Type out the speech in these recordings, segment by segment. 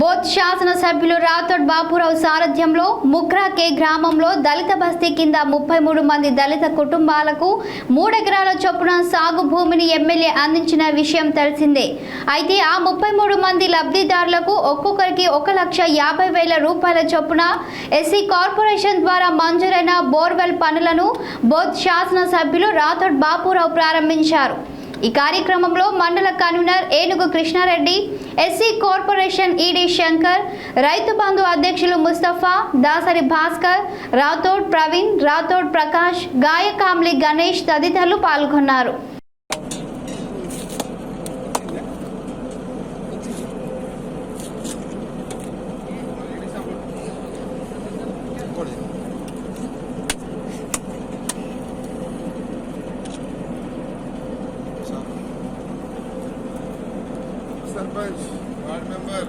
Both శాసనసభ్యులు రాథోడ్ బాపురావు సారథ్యంలో ముక్రాకే గ్రామంలో దళిత బస్తీ కింద ముప్పై మూడు మంది దళిత కుటుంబాలకు మూడెకరాల చొప్పున సాగు భూమిని ఎమ్మెల్యే అందించిన విషయం తెలిసిందే. అయితే ఆ ముప్పై మూడు మంది లబ్ధిదారులకు ఒక్కొక్కరికి ఒక లక్ష యాభై వేల రూపాయల చొప్పున ఎస్సీ కార్పొరేషన్ ద్వారా మంజూరైన బోర్వెల్ పనులను బోత్ శాసనసభ్యులు రాథోడ్ బాపురావు ప్రారంభించారు. ఈ కార్యక్రమంలో మండల కన్వీనర్ ఏనుగు Krishnareddy SC corporation ED Shankar Rythu Bandhu అధ్యక్షులు ముస్తఫా దాసరి భాస్కర్ రాథోడ్ ప్రవీణ్ రాథోడ్ ప్రకాష్ గాయకాంలి గణేష్ తదితరులు పాల్గొన్నారు. సర్పంచ్ వార్డ్ మెంబర్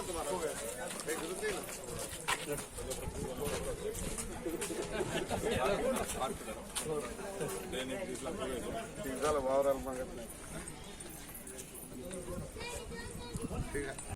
है ये नामी है अभी किसी लोग का हो गया तुम्हारा हो गया एक जरूरत नहीं ना तीन साल वावर ठीक है